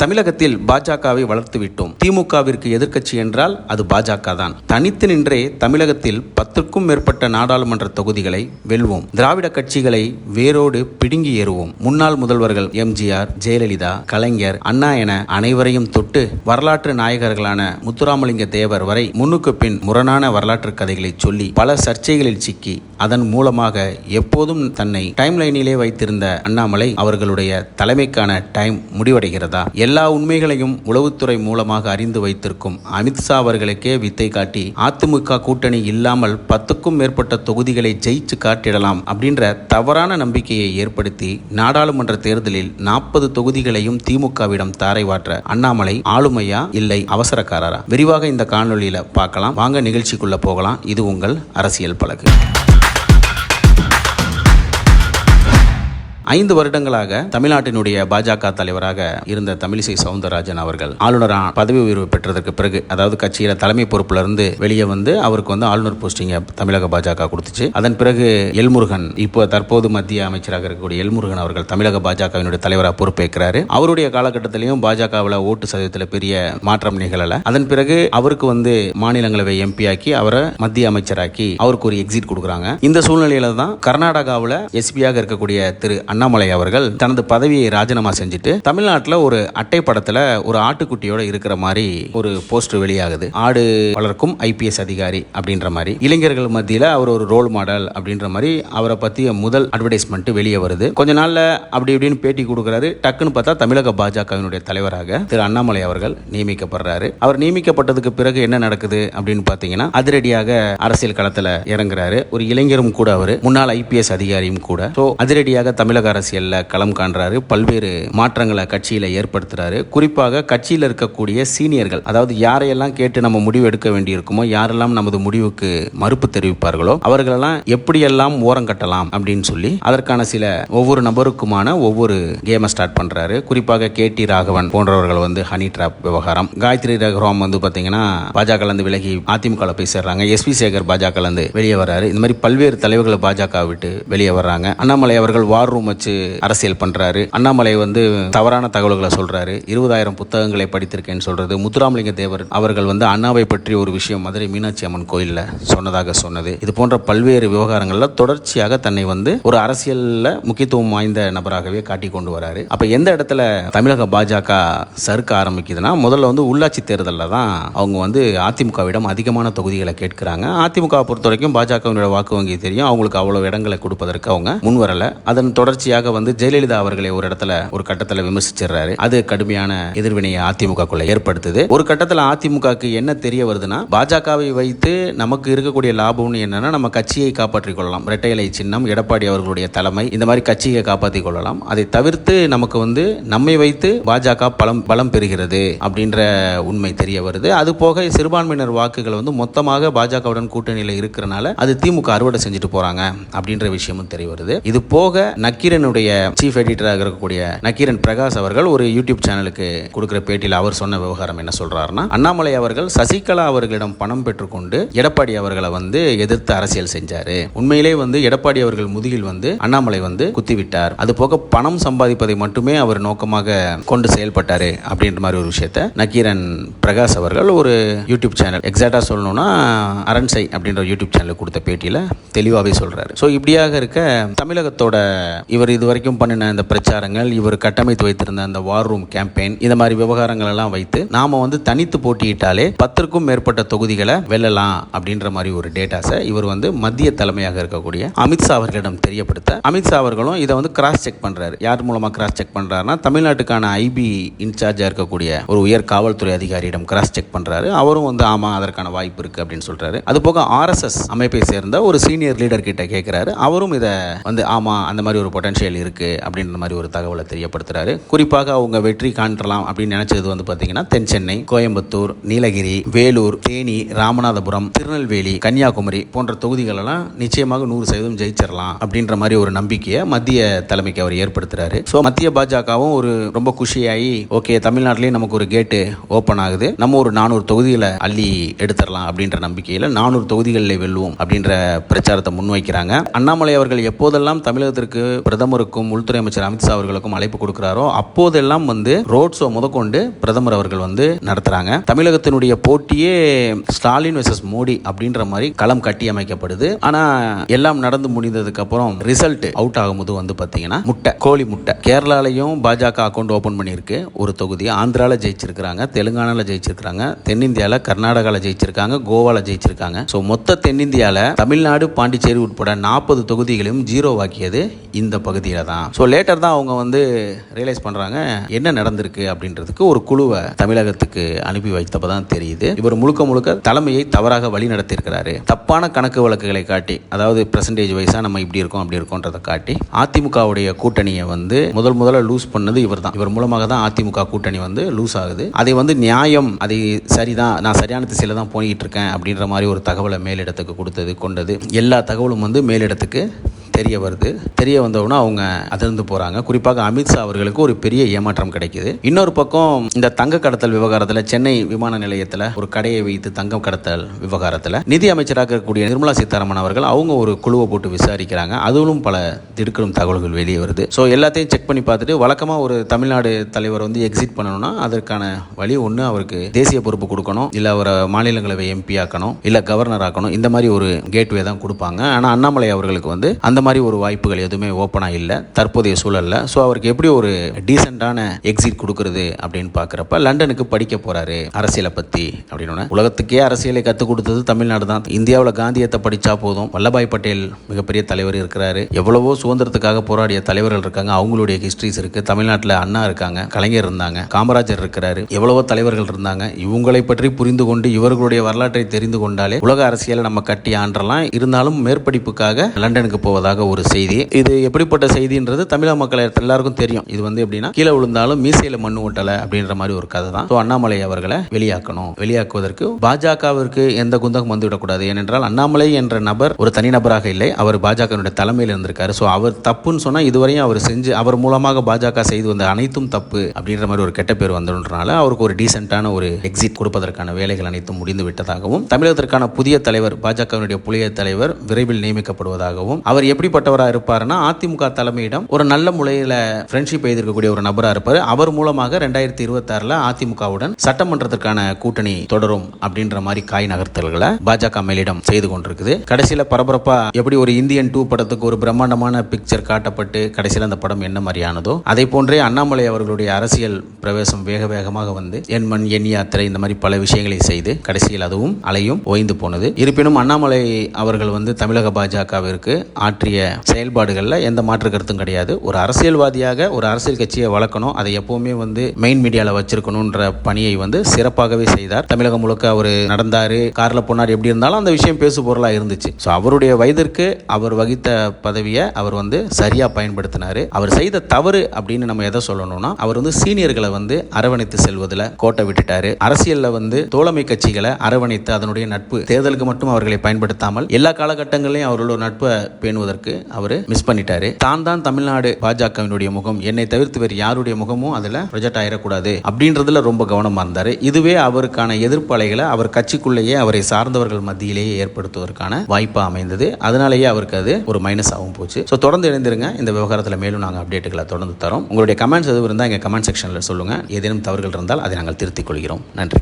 தமிழகத்தில் பாஜகவை வளர்த்து விட்டோம் திமுகவிற்கு எதிர்க்கட்சி என்றால் அது பாஜக தான் தனித்து நின்றே தமிழகத்தில் பத்துக்கும் மேற்பட்ட நாடாளுமன்ற தொகுதிகளை வெல்வோம். திராவிட கட்சிகளை வேரோடு பிடுங்கி ஏறுவோம். முன்னாள் முதல்வர்கள் எம்ஜிஆர் ஜெயலலிதா கலைஞர் அண்ணா என அனைவரையும் தொட்டு வரலாற்று நாயகர்களான முத்துராமலிங்க தேவர் வரை முன்னுக்கு பின் முரணான வரலாற்று கதைகளை சொல்லி பல சர்ச்சைகளில் சிக்கி அதன் மூலமாக எப்போதும் தன்னை டைம் லைனிலே வைத்திருந்த அண்ணாமலை அவர்களுடைய தலைமைக்கான டைம் முடிவடைகிறதா? எல்லா உண்மைகளையும் உளவுத்துறை மூலமாக அறிந்து வைத்திருக்கும் அமித்ஷா அவர்களுக்கே வித்தை காட்டி அதிமுக கூட்டணி இல்லாமல் பத்துக்கும் மேற்பட்ட தொகுதிகளை ஜெயிச்சு காட்டிடலாம் அப்படின்ற தவறான நம்பிக்கையை ஏற்படுத்தி நாடாளுமன்ற தேர்தலில் நாற்பது தொகுதிகளையும் திமுகவிடம் தாரைவாற்ற அண்ணாமலை ஆளுமையா இல்லை அவசரக்காரரா? விரிவாக இந்த காணொலியில பார்க்கலாம். வாங்க நிகழ்ச்சிக்குள்ள போகலாம். இது உங்கள் அரசியல் பழகு ஐந்து வருடங்களாக தமிழ்நாட்டினுடைய பாஜக தலைவராக இருந்த தமிழிசை சவுந்தரராஜன் அவர்கள் ஆளுநராக பதவி உயர்வு பெற்றதற்கு பிறகு அதாவது கட்சியில தலைமை பொறுப்புல இருந்து வெளியே வந்து அவருக்கு வந்து ஆளுநர் போஸ்டிங்க தமிழக பாஜக கொடுத்துச்சு. அதன் பிறகு எல்முருகன் இப்போ தற்போது மத்திய அமைச்சராக இருக்கக்கூடிய எல்முருகன் அவர்கள் தமிழக பாஜகவினுடைய தலைவராக பொறுப்பேற்கிறாரு. அவருடைய காலகட்டத்திலையும் பாஜகவில் ஓட்டு சதவீதத்தில் பெரிய மாற்றம் நிகழல. அதன் பிறகு அவருக்கு வந்து மாநிலங்களவை எம்பி ஆக்கி அவரை மத்திய அமைச்சராக்கி அவருக்கு ஒரு எக்ஸிட் கொடுக்குறாங்க. இந்த சூழ்நிலையில தான் கர்நாடகாவில் எஸ்பியாக இருக்கக்கூடிய திரு அண்ணாமலை அவர்கள் தனது பதவியை ராஜினாமா செஞ்சுட்டு தமிழ்நாட்டில் ஒரு அட்டை படத்துல ஒரு ஆட்டுக்குட்டியோட இருக்கிற மாதிரி ஒரு போஸ்டர் வெளியாகுது. ஆடு வளர்க்கும் ஐபிஎஸ் அதிகாரி அப்படின்ற மாதிரி. இளைஞர்கள் மத்தியில் அவர் ஒரு ரோல் மாடல் அப்படின்ற மாதிரி அவரை பற்றிய முதல் அட்வர்டைஸ்மெண்ட் வெளியே வருது. கொஞ்ச நாளில் அப்படி இப்படின்னு பேட்டி கொடுக்குறாரு. டக்குன்னு பார்த்தா தமிழக பாஜகவினுடைய தலைவராக திரு அண்ணாமலை அவர்கள் நியமிக்கப்படுறாரு. அவர் நியமிக்கப்பட்டதுக்கு பிறகு என்ன நடக்குது அப்படின்னு பார்த்தீங்கன்னா அதிரடியாக அரசியல் களத்தில் இறங்குறாரு. ஒரு இளைஞரும் கூட அவர். முன்னாள் ஐபிஎஸ் அதிகாரியும் கூட. ஸோ அதிரடியாக தமிழக அரசியலில் களம் காண்றாரு. பல்வேறு மாற்றங்களை கட்சியில் ஏற்படுத்துறாரு. குறிப்பாக கட்சியில் இருக்கக்கூடிய சீனியர்கள் அதாவது யாரையெல்லாம் கேட்டு நம்ம முடிவு எடுக்க வேண்டியிருக்குமோ யாரெல்லாம் நமது முடிவுக்கு மறுப்பு தெரிவிப்பார்களோ அவர்களெல்லாம் எப்படியெல்லாம் ஓரம் கட்டலாம் அப்படின்னு சொல்லி அதற்கான சில ஒவ்வொரு நபருக்குமான ஒவ்வொரு கேமை ஸ்டார்ட் பண்றாரு. குறிப்பாக கே டி ராகவன் போன்றவர்கள் வந்து ஹனி ட்ராப் விவகாரம். காயத்ரி ரகுராம் வந்து பாத்தீங்கன்னா பாஜக இருந்து விலகி அதிமுக போய் சேர்றாங்க. எஸ்பி சேகர் பாஜக இருந்து வெளியே வர்றாரு. இந்த மாதிரி பல்வேறு தலைவர்களை பாஜக விட்டு வெளியே வர்றாங்க. அண்ணாமலை அவர்கள் வார் ரூம் வச்சு அரசியல் பண்றாரு. அண்ணாமலை வந்து தவறான தகவல்களை சொல்றாரு. இருபதாயிரம் புத்தகங்களை படித்திருக்கேன்னு சொல்றது. முத்துராமலிங்க தேவர் அவர்கள் வந்து அண்ணாவை பற்றி ஒரு விஷயம் மதுரை மீனாட்சி அம்மன் கோயிலில் சொன்னதாக சொன்னது. இது போன்ற பல்வேறு விவகாரங்களில் தொடர்ச்சியாக தன்னை வந்து ஒரு அரசியலில் முக்கியத்துவம் வாய்ந்த நபராகவே காட்டி கொண்டு வராரு. அப்போ எந்த இடத்துல தமிழக பாஜக சறுக்க ஆரம்பிக்குதுன்னா முதல்ல வந்து உள்ளாட்சி தேர்தலில் தான் அவங்க வந்து அதிமுகவிடம் அதிகமான தொகுதிகளை கேட்கிறாங்க. அதிமுக பொறுத்த வரைக்கும் பாஜகவினுடைய வாக்கு வங்கி தெரியும். அவங்களுக்கு அவ்வளவு இடங்களை கொடுப்பதற்கு அவங்க முன்வரலை. அதன் தொடர்ச்சி தொடர்ச்சியாக வந்து ஜெயலலிதா அவர்களை ஒரு இடத்துல ஒரு கட்டத்தில் விமர்சிச்சிடுறாரு. அது கடுமையான எதிர்வினையை அதிமுகக்குள்ள ஏற்படுத்துது. ஒரு கட்டத்தில் அதிமுகக்கு என்ன தெரிய வருதுன்னா பாஜகவை வைத்து நமக்கு இருக்கக்கூடிய லாபம்னு என்னன்னா நம்ம கட்சியை காப்பாற்றிக் கொள்ளலாம். இரட்டை இலை சின்னம் எடப்பாடி அவர்களுடைய தலைமை இந்த மாதிரி கட்சியை காப்பாற்றிக் கொள்ளலாம். அதை தவிர்த்து நமக்கு வந்து நம்மை வைத்து பாஜக பலம் பலம் பெறுகிறது அப்படின்ற உண்மை தெரிய வருது. அது போக சிறுபான்மையினர் வாக்குகள் வந்து மொத்தமாக பாஜகவுடன் கூட்டணியில் இருக்கிறனால அது திமுக அறுவடை செஞ்சுட்டு போறாங்க அப்படின்ற விஷயமும் தெரிய வருது. இது போக நக்கீரனுடைய சீஃப் எடிட்டராக இருக்கக்கூடிய நக்கீரன் பிரகாஷ் அவர்கள் ஒரு யூடியூப் சேனலுக்கு கொடுக்கிற பேட்டியில் அவர் சொன்ன விவகாரம் என்ன சொல்றாருன்னா அண்ணாமலை அவர்கள் சசிகலா அவர்களிடம் பணம் பெற்றுக்கொண்டு எடப்பாடி அவர்களை வந்து எதிர்த்து அரசியல் செஞ்சாரு. உண்மையிலே வந்து எடப்பாடி அவர்கள் முதுகில் வந்து அண்ணாமலை வந்து குத்திவிட்டார். அது போக பணம் சம்பாதிப்பதை மட்டுமே அவர் நோக்கமாக கொண்டு செயல்பட்டாரு அப்படின்ற மாதிரி ஒரு விஷயத்த நக்கீரன் பிரகாஷ் அவர்கள் ஒரு யூடியூப் சேனல் எக்ஸாக்டா சொல்லணும்னா அரண்சை அப்படின்ற யூடியூப் சேனலுக்கு கொடுத்த பேட்டியில் தெளிவாகவே சொல்றாரு. ஸோ இப்படியாக இருக்க தமிழகத்தோட இவர் இது வரைக்கும் பண்ணின இந்த பிரச்சாரங்கள் இவர் கட்டமைத்து வைத்திருந்த அந்த வார் ரூம் கேம்பெயின் இந்த மாதிரி விவகாரங்கள் எல்லாம் வைத்து நாம வந்து தனித்து போட்டியிட்டாலே பத்திற்கும் மேற்பட்ட தொகுதிகளை வெல்லலாம் அப்படின்ற மாதிரி ஒரு டேட்டாஸை இவர் வந்து மத்திய தலைமையாக இருக்கக்கூடிய அமித்ஷா அவர்களிடம் தெரியப்படுத்த அமித்ஷா அவர்களும் இதை வந்து கிராஸ் செக் பண்றாரு. யார் மூலமா கிராஸ் செக் பண்றாருன்னா தமிழ்நாட்டுக்கான ஐபி இன்சார்ஜா இருக்கக்கூடிய ஒரு உயர் காவல்துறை அதிகாரியிடம் கிராஸ் செக் பண்றாரு. அவரும் வந்து ஆமா அதற்கான வாய்ப்பு இருக்கு அப்படின்னு சொல்றாரு. அது போக ஆர்எஸ்எஸ் அமைப்பை சேர்ந்த ஒரு சீனியர் லீடர் கிட்ட கேட்கிறாரு அவரும் இதை வந்து ஆமா அந்த மாதிரி ஒரு பொட்டன்ஷியல் இருக்கு அப்படின்ற மாதிரி ஒரு தகவலை தெரியப்படுத்துறாரு. குறிப்பாக அவங்க வெற்றி காண்டலாம் அப்படின்னு நினைச்சது வந்து பார்த்தீங்கன்னா தென் சென்னை கோயம்புத்தூர் நீலகிரி வேலூர் தேனி ராமநாதபுரம் திருநெல்வேலி கன்னியாகுமரி போன்ற தொகுதிகளெல்லாம் நிச்சயமாக நூறு சதவீதம் ஜெயிச்சிடலாம் அப்படின்ற மாதிரி ஒரு நம்பிக்கையை மத்திய தலைமைக்கு அவர் ஏற்படுத்துறாரு. ஸோ மத்திய பாஜகவும் ஒரு ரொம்ப குஷியாகி ஓகே தமிழ்நாட்டிலேயே நமக்கு ஒரு கேட்டு ஓப்பன் ஆகுது. நம்ம ஒரு நானூறு தொகுதியில் அள்ளி எடுத்துடலாம் அப்படின்ற நம்பிக்கையில் நானூறு தொகுதிகளில் வெல்லுவோம் அப்படின்ற பிரச்சாரத்தை முன்வைக்கிறாங்க. அண்ணாமலை அவர்கள் எப்போதெல்லாம் தமிழகத்திற்கு பிரதமர் பிரதமருக்கும் உள்துறை அமைச்சர் அமித்ஷா அவர்களுக்கும் அழைப்பு கொடுக்கிறாரோ அப்போதெல்லாம் வந்து ரோட் ஷோ முதற்கொண்டு பிரதமர் அவர்கள் வந்து நடத்துறாங்க. தமிழகத்தினுடைய போட்டியே ஸ்டாலின் வெர்சஸ் மோடி அப்படின்ற மாதிரி களம் கட்டி அமைக்கப்படுது. ஆனா எல்லாம் நடந்து முடிந்ததுக்கு அப்புறம் ரிசல்ட் அவுட் ஆகும்போது வந்து பாத்தீங்கன்னா முட்டை கோழி முட்டை. கேரளாலையும் பாஜக அக்கௌண்ட் ஓபன் பண்ணியிருக்கு. ஒரு தொகுதி ஆந்திரால ஜெயிச்சிருக்கிறாங்க தெலுங்கானால ஜெயிச்சிருக்கிறாங்க தென்னிந்தியால கர்நாடகால ஜெயிச்சிருக்காங்க கோவால ஜெயிச்சிருக்காங்க. ஸோ மொத்த தென்னிந்தியால தமிழ்நாடு பாண்டிச்சேரி உட்பட நாற்பது தொகுதிகளையும் ஜீரோவாக்கியது இந்த பகுதியில் தான். ஸோ லேட்டர் தான் அவங்க வந்து ரியலைஸ் பண்ணுறாங்க என்ன நடந்திருக்கு அப்படின்றதுக்கு ஒரு குழுவை தமிழகத்துக்கு அனுப்பி வைத்தப்ப தான் தெரியுது. இவர் முழுக்க முழுக்க தலைமையை தவறாக வழி நடத்தியிருக்கிறாரு தப்பான கணக்கு வழக்குகளை காட்டி அதாவது பெர்சன்டேஜ் வைஸாக நம்ம இப்படி இருக்கோம் அப்படி இருக்கோன்றதை காட்டி அதிமுகவுடைய கூட்டணியை வந்து முதல் முதல்ல லூஸ் பண்ணது இவர் தான். இவர் மூலமாக தான் அதிமுக கூட்டணி வந்து லூஸ் ஆகுது. அதை வந்து நியாயம் அதை சரிதான் நான் சரியான திசையில் தான் போய்கிட்டு இருக்கேன் அப்படின்ற மாதிரி ஒரு தகவலை மேலிடத்துக்கு கொடுத்தது கொண்டது. எல்லா தகவலும் வந்து மேலிடத்துக்கு தெரிய வருது. தெரிய வந்தவுடனே அவங்க அதிர்ந்து போறாங்க. குறிப்பாக அமித்ஷா அவர்களுக்கு ஒரு பெரிய ஏமாற்றம் கிடைக்குது. இன்னொரு பக்கம் இந்த தங்க கடத்தல் விவகாரத்தில் சென்னை விமான நிலையத்தில் ஒரு கடையை வைத்து தங்கம் கடத்தல் விவகாரத்தில் நிதி அமைச்சராக இருக்கக்கூடிய நிர்மலா சீதாராமன் அவர்கள் அவங்க ஒரு குழுவை போட்டு விசாரிக்கிறாங்க. அதுவும் பல திடுக்கிடும் தகவல்கள் வெளியே வருது. ஸோ எல்லாத்தையும் செக் பண்ணி பார்த்துட்டு வழக்கமாக ஒரு தமிழ்நாடு தலைவர் வந்து எக்ஸிட் பண்ணணும்னா அதற்கான வழி ஒன்று அவருக்கு தேசிய பொறுப்பு கொடுக்கணும். இல்லை அவரை மாநிலங்களவை எம்பி ஆக்கணும். இல்லை கவர்னர் ஆக்கணும். இந்த மாதிரி ஒரு கேட்வே தான் கொடுப்பாங்க. ஆனால் அண்ணாமலை அவர்களுக்கு வந்து அந்த மாதிரி ஒரு வாய்ப்புகள் எதுவுமே ஓப்பனாக இல்லை. தற்போதைய சூழலில். ஸோ அவருக்கு எப்படி ஒரு டீசெண்டான எக்ஸிட் கொடுக்கறது அப்படின்னு பார்க்குறப்ப லண்டனுக்கு படிக்க போகிறாரு அரசியலை பற்றி அப்படின்னு உலகத்துக்கே அரசியலை கற்றுக் கொடுத்தது தமிழ்நாடு தான். இந்தியாவில் காந்தியத்தை படித்தா போதும். வல்லபாய் பட்டேல் மிகப்பெரிய தலைவர் இருக்கிறாரு. எவ்வளவோ சுதந்திரத்துக்காக போராடிய தலைவர்கள் இருக்காங்க. அவங்களுடைய ஹிஸ்ட்ரிஸ் இருக்குது தமிழ்நாட்டில் அண்ணா இருக்காங்க கலைஞர் இருந்தாங்க காமராஜர் இருக்கிறாரு. எவ்வளவோ தலைவர்கள் இருந்தாங்க. இவங்களை பற்றி புரிந்து கொண்டு இவர்களுடைய வரலாற்றை தெரிந்து கொண்டாலே உலக அரசியலை நம்ம கட்டி ஆண்டலாம் இருந்தாலும் மேற்படிப்புக்காக லண்டனுக்கு போவதாக ஒரு செய்தி. இது எப்படிப்பட்ட செய்தின்றது தமிழக மக்கள் எல்லாருக்கும் தெரியும். இது வந்து எப்படின்னா கீழே விழுந்தாலும் மீசையில மண்ணு ஓட்டல அப்படின்ற மாதிரி ஒரு கதை தான். ஸோ அண்ணாமலை அவர்களை வெளியாக்கணும். வெளியாக்குவதற்கு பாஜகவிற்கு எந்த குந்தகம் வந்துவிடக்கூடாது ஏனென்றால் அண்ணாமலை என்ற நபர் ஒரு தனிநபராக இல்லை. அவர் பாஜகவினுடைய தலைமையில் இருந்திருக்காரு. ஸோ அவர் தப்புன்னு சொன்னால் இதுவரையும் அவர் செஞ்சு அவர் மூலமாக பாஜக செய்து வந்த அனைத்தும் தப்பு அப்படின்ற மாதிரி ஒரு கெட்ட பேர் வந்ததுனால அவருக்கு ஒரு டீசென்டான ஒரு எக்ஸிட் கொடுப்பதற்கான வேலைகள் அனைத்தும் முடிந்து விட்டதாகவும் தமிழகத்திற்கான புதிய தலைவர் பாஜகவினுடைய புதிய தலைவர் விரைவில் நியமிக்கப்படுவதாகவும் அவர் எப்படி எப்படிப்பட்டவராக இருப்பாருன்னா அதிமுக தலைமையிடம் ஒரு நல்ல முறையில் ஃப்ரெண்ட்ஷிப் எழுதிருக்கக்கூடிய ஒரு நபராக இருப்பார். அவர் மூலமாக ரெண்டாயிரத்தி இருபத்தாறில் அதிமுகவுடன் சட்டமன்றத்திற்கான கூட்டணி தொடரும் அப்படின்ற மாதிரி காய் நகர்த்தல்களை பாஜக மேலிடம் செய்து கொண்டிருக்குது. கடைசியில் பரபரப்பா எப்படி ஒரு இந்தியன் டூ படத்துக்கு ஒரு பிரம்மாண்டமான பிக்சர் காட்டப்பட்டு கடைசியில் அந்த படம் என்ன மாதிரியானதோ அதை போன்றே அண்ணாமலை அவர்களுடைய அரசியல் பிரவேசம் வேக வேகமாக வந்து என் மண் என் யாத்திரை இந்த மாதிரி பல விஷயங்களை செய்து கடைசியில் அதுவும் அலையும் ஓய்ந்து போனது. இருப்பினும் அண்ணாமலை அவர்கள் வந்து தமிழக பாஜகவிற்கு ஆற்றிய செயல்பாடுகளில் எந்த மாற்று கருத்தும் கிடையாது. ஒரு அரசியல்வாதியாக ஒரு அரசியல் கட்சியை வளர்க்கணும் அதை எப்பவுமே வந்து மெயின் மீடியாவில் வச்சிருக்கணுன்ற பணியை வந்து சிறப்பாகவே செய்தார். தமிழகம் முழுக்க அவர் நடந்தார் கார்ல போனார் எப்படி இருந்தாலும் அந்த விஷயம் பேசு பொருளாக இருந்துச்சு. ஸோ அவருடைய வயதிற்கு அவர் வகித்த பதவியை அவர் வந்து சரியாக பயன்படுத்தினார். அவர் செய்த தவறு அப்படின்னு நம்ம எதை சொல்லணும்னா அவர் வந்து சீனியர்களை வந்து அரவணைத்து செல்வதில் கோட்டை விட்டுட்டாரு. அரசியலில் வந்து தோழமை கட்சிகளை அரவணைத்து அதனுடைய நட்பு தேர்தலுக்கு மட்டும் அவர்களை பயன்படுத்தாமல் எல்லா காலகட்டங்களையும் அவர்களோட நட்பை பேணுவதற்கு அவர் மிஸ் பண்ணிட்டாரு. தான் தான் தமிழ்நாடு பாஜகவினுடைய முகம் என்னை தவிர்த்து வேறு யாருடைய முகமும் அதில் ப்ரொஜெக்ட் ஆயிடக்கூடாது அப்படின்றதுல ரொம்ப கவனமா இருந்தார். இதுவே அவருக்கான எதிர்ப்பு அலைகளை அவர் கட்சிக்குள்ளேயே அவரை சார்ந்தவர்கள் மத்தியிலேயே ஏற்படுத்துவதற்கான வாய்ப்பா அமைந்தது. அதனாலேயே அவருக்கு அது ஒரு மைனஸ் ஆகும் போச்சு. ஸோ தொடர்ந்து இணைந்திருங்க. இந்த விவகாரத்தில் மேலும் நாங்கள் அப்டேட்டுகளை தொடர்ந்து தரோம். உங்களுடைய கமெண்ட்ஸ் எதுவும் இருந்தால் எங்கள் கமெண்ட் செக்ஷனில் சொல்லுங்கள் ஏதேனும் தவறுகள் இருந்தால் அதை நாங்கள் திருத்திக் கொள்கிறோம். நன்றி.